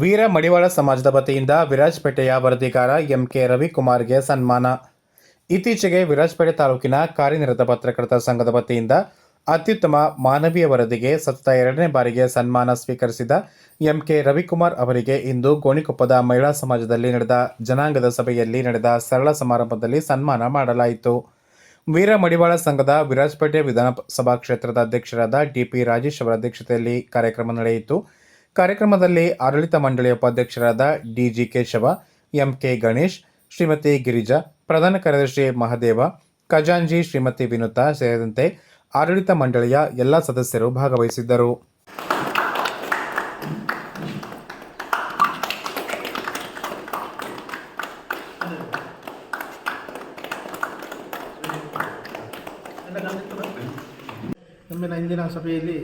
ವೀರ ಮಡಿವಾಳ ಸಮಾಜದ ವತಿಯಿಂದ ವಿರಾಜಪೇಟೆಯ ವರದಿಗಾರ ಎಂಕೆ ರವಿಕುಮಾರ್ಗೆ ಸನ್ಮಾನ. ಇತ್ತೀಚೆಗೆ ವಿರಾಜಪೇಟೆ ತಾಲೂಕಿನ ಕಾರ್ಯನಿರತ ಪತ್ರಕರ್ತ ಸಂಘದ ವತಿಯಿಂದ ಅತ್ಯುತ್ತಮ ಮಾನವೀಯ ವರದಿಗೆ ಸತತ ಎರಡನೇ ಬಾರಿಗೆ ಸನ್ಮಾನ ಸ್ವೀಕರಿಸಿದ ಎಂಕೆ ರವಿಕುಮಾರ್ ಅವರಿಗೆ ಇಂದು ಗೋಣಿಕೊಪ್ಪದ ಮಹಿಳಾ ಸಮಾಜದಲ್ಲಿ ನಡೆದ ಜನಾಂಗದ ಸಭೆಯಲ್ಲಿ ನಡೆದ ಸರಳ ಸಮಾರಂಭದಲ್ಲಿ ಸನ್ಮಾನ ಮಾಡಲಾಯಿತು. ವೀರ ಮಡಿವಾಳ ಸಂಘದ ವಿರಾಜಪೇಟೆ ವಿಧಾನಸಭಾ ಕ್ಷೇತ್ರದ ಅಧ್ಯಕ್ಷರಾದ ಡಿಪಿ ರಾಜೇಶ್ ಅವರ ಅಧ್ಯಕ್ಷತೆಯಲ್ಲಿ ಕಾರ್ಯಕ್ರಮ ನಡೆಯಿತು. ಕಾರ್ಯಕ್ರಮದಲ್ಲಿ ಆಡಳಿತ ಮಂಡಳಿಯ ಉಪಾಧ್ಯಕ್ಷರಾದ ಡಿಜಿ ಕೇಶವ, ಎಂಕೆ ಗಣೇಶ್, ಶ್ರೀಮತಿ ಗಿರಿಜಾ, ಪ್ರಧಾನ ಕಾರ್ಯದರ್ಶಿ ಮಹದೇವ, ಖಜಾಂಜಿ ಶ್ರೀಮತಿ ವಿನುತಾ ಸೇರಿದಂತೆ ಆಡಳಿತ ಮಂಡಳಿಯ ಎಲ್ಲ ಸದಸ್ಯರು ಭಾಗವಹಿಸಿದ್ದರು. ಇಂದಿನ ಸಭೆಯಲ್ಲಿ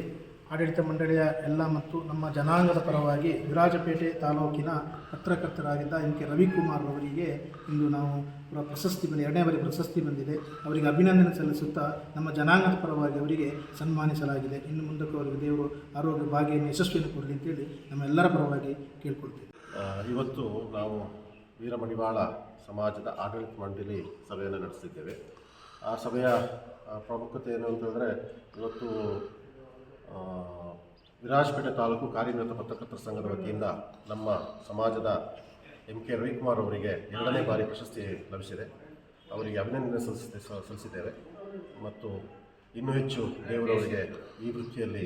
ಆಡಳಿತ ಮಂಡಳಿಯ ಎಲ್ಲ ಮತ್ತು ನಮ್ಮ ಜನಾಂಗದ ಪರವಾಗಿ ವಿರಾಜಪೇಟೆ ತಾಲೂಕಿನ ಪತ್ರಕರ್ತರಾಗಿದ್ದ ಎಂ ಕೆ ರವಿಕುಮಾರ್ ಅವರಿಗೆ ಇಂದು ನಾವು ಪ್ರ- ಪ್ರಶಸ್ತಿ ಬಂದಿದೆ ಎರಡನೇ ಬಾರಿ ಪ್ರಶಸ್ತಿ ಬಂದಿದೆ. ಅವರಿಗೆ ಅಭಿನಂದನೆ ಸಲ್ಲಿಸುತ್ತಾ ನಮ್ಮ ಜನಾಂಗದ ಪರವಾಗಿ ಅವರಿಗೆ ಸನ್ಮಾನಿಸಲಾಗಿದೆ. ಇನ್ನು ಮುಂದಕ್ಕೆ ಅವರಿಗೆ ದೇವರು ಆರೋಗ್ಯ ಭಾಗ್ಯವನ್ನು, ಯಶಸ್ವಿಯನ್ನು ಕೊಡಲಿ ಅಂತೇಳಿ ನಮ್ಮೆಲ್ಲರ ಪರವಾಗಿ ಕೇಳ್ಕೊಳ್ತೇವೆ. ಇವತ್ತು ನಾವು ವೀರಮಣಿವಾಳ ಸಮಾಜದ ಆಡಳಿತ ಮಂಡಳಿ ಸಭೆಯನ್ನು ನಡೆಸಿದ್ದೇವೆ. ಆ ಸಭೆಯ ಪ್ರಾಮುಖ್ಯತೆ ಏನು ಅಂತಂದರೆ ಇವತ್ತು ವಿರಾಜಪೇಟೆ ತಾಲೂಕು ಕಾರ್ಯನಿರತ ಪತ್ರಕರ್ತರ ಸಂಘದ ವತಿಯಿಂದ ನಮ್ಮ ಸಮಾಜದ ಎಂ ಕೆ ರವಿಕುಮಾರ್ ಅವರಿಗೆ ಎರಡನೇ ಬಾರಿ ಪ್ರಶಸ್ತಿ ಲಭಿಸಿದೆ. ಅವರಿಗೆ ಅಭಿನಂದನೆ ಸಲ್ಲಿಸಿದೆ ಸಲ್ಲಿಸಿದ್ದೇವೆ. ಮತ್ತು ಇನ್ನೂ ಹೆಚ್ಚು ದೇವರವರಿಗೆ ಈ ವೃತ್ತಿಯಲ್ಲಿ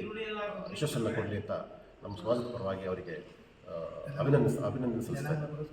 ಯಶಸ್ಸನ್ನು ಕೊಡಲಿ ಅಂತ ನಮ್ಮ ಸಮಾಜದ ಪರವಾಗಿ ಅವರಿಗೆ ಅಭಿನಂದಿಸ, ಅಭಿನಂದನೆ ಸಲ್ಲಿಸ್ತೇವೆ